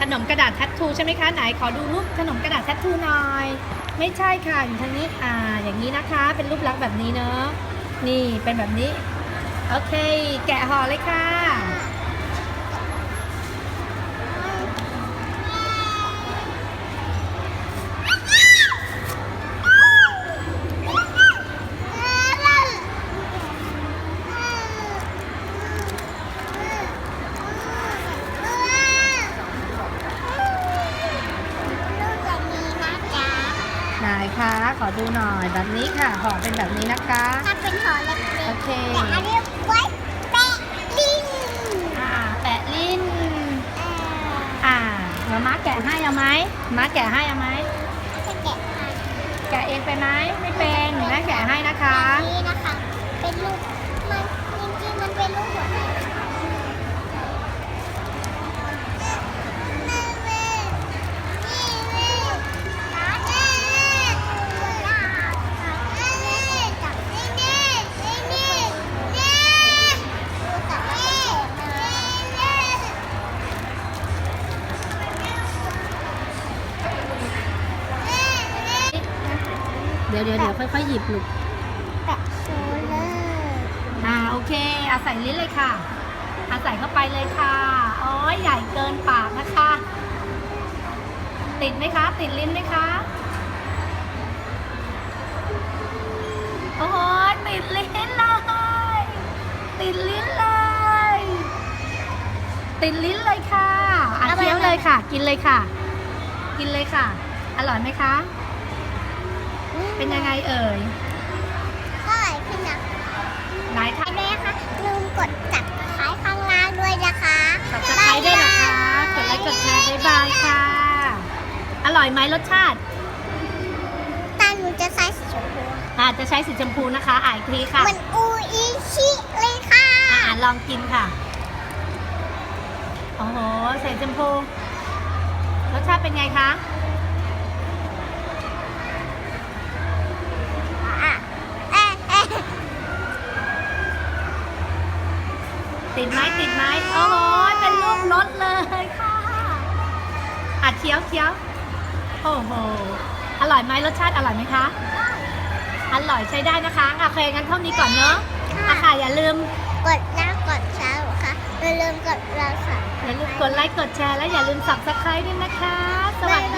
ขนมกระดาษแทททูใช่ไหมคะไหนขอดูรูปขนมกระดาษแทททูหน่อย ไม่ใช่ค่ะอยู่ทางนี้อ่าอย่างนี้นะคะ เป็นรูปลักษณ์แบบนี้เนอะนี่เป็นแบบนี้ โอเค แกะห่อเลยค่ะ ไหนคะ ขอดูหน่อยแบบนี้ค่ะห่อเป็นแบบนี้นะคะ ถ้าเป็นห่อเล็กโอเคๆแต่อันนี้ไว้แปะลิ้นอ่าแปะลิ้นเอ่ออ่าเดี๋ยวม้าแกะให้เอาไหมม้าแกะให้เอาไหมจะแกะให้แกะเองเป็นไหมไม่เป็นแม่แกะให้นะคะ อันนี้นะคะ เป็นลูกมันจริงๆมันเป็นลูกหัวใจจับ เดี๋ยวเดี๋ยวเดี๋ยวค่อยๆหยิบลูกแปะโซเลอร์อ่าโอเคอาศัยลิ้นเลยค่ะ อาศัยเข้าไปเลยค่ะโอ้ยใหญ่เกินปากนะคะ ติดไหมคะ ติดลิ้นไหมคะโอ้ยติดลิ้นเลยติดลิ้นเลย ติดลิ้นเลยค่ะอะเคี้ยวเลยค่ะ กินเลยค่ะ กินเลยค่ะ อร่อยไหมคะ เป็นยังไงเอ่ยเท่าไหร่ขึ้นนะไหนทแม่คะลืมกดจับท้ายข้างล่างด้วยนะคะำสับสไครต์ด้วยเหรอคะกดไลค์กดแชร์บ๊ายบายค่ะ อร่อยไหมรสชาติตาหนูจะใส่สีชมพูอาจจะใช้สีชมพูนะคะอ่านอีกทีค่ะเหมือนอูอิชิเลยค่ะอ่านลองกินค่ะโอ้โหใส่ชมพูรสชาติเป็นไงคะอะเอ๊ะเอ๊ะ ติดไหมติดไหมโอ้โหเป็นรูปรถเลยค่ะอะเคี้ยวเคี้ยวโอ้โหอร่อยไหมรสชาติอร่อยไหมคะอร่อยใช้ได้นะคะอะโอเคงั้นเท่านี้ก่อนเนอะอะค่ะอย่าลืมกดหน้ากดเช้าค่ะอย่าลืมกดเราค่ะอย่าลืมกดไลค์กดแชร์และอย่าลืมสับสไครต์ด้วยนะคะ สวัสดีค่ะ